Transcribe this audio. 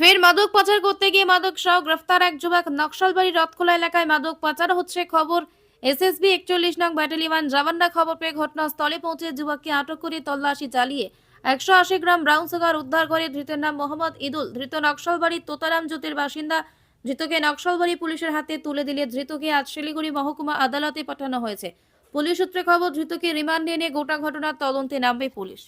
ফের মাদক পাচার করতে গিয়ে মাদক সহ গ্রেফতার এক যুবক নকশালবাড়ি রথখোলা এলাকায় মাদক পাচার হচ্ছে। খবর, এসএসবি একচল্লিশ নং ব্যাটালিয়ন জওয়ানরা খবর পেয়ে ঘটনাস্থলে পৌঁছে যুবককে আটক করে তল্লাশি চালিয়ে একশো আশি গ্রাম ব্রাউন সুগার উদ্ধার করে ধৃতের নাম মোহাম্মদ ইদুল। ধৃত নকশালবাড়ির তোতারাম জ্যোতির বাসিন্দা, ধৃতকে নকশালবাড়ি পুলিশের হাতে তুলে দিলে ধৃতকে আজ শিলিগুড়ি মহকুমা আদালতে পাঠানো হয়েছে। পুলিশ সূত্রে খবর, ধৃতকে রিমান্ডে এনে গোটা ঘটনার তদন্তে নামবে পুলিশ।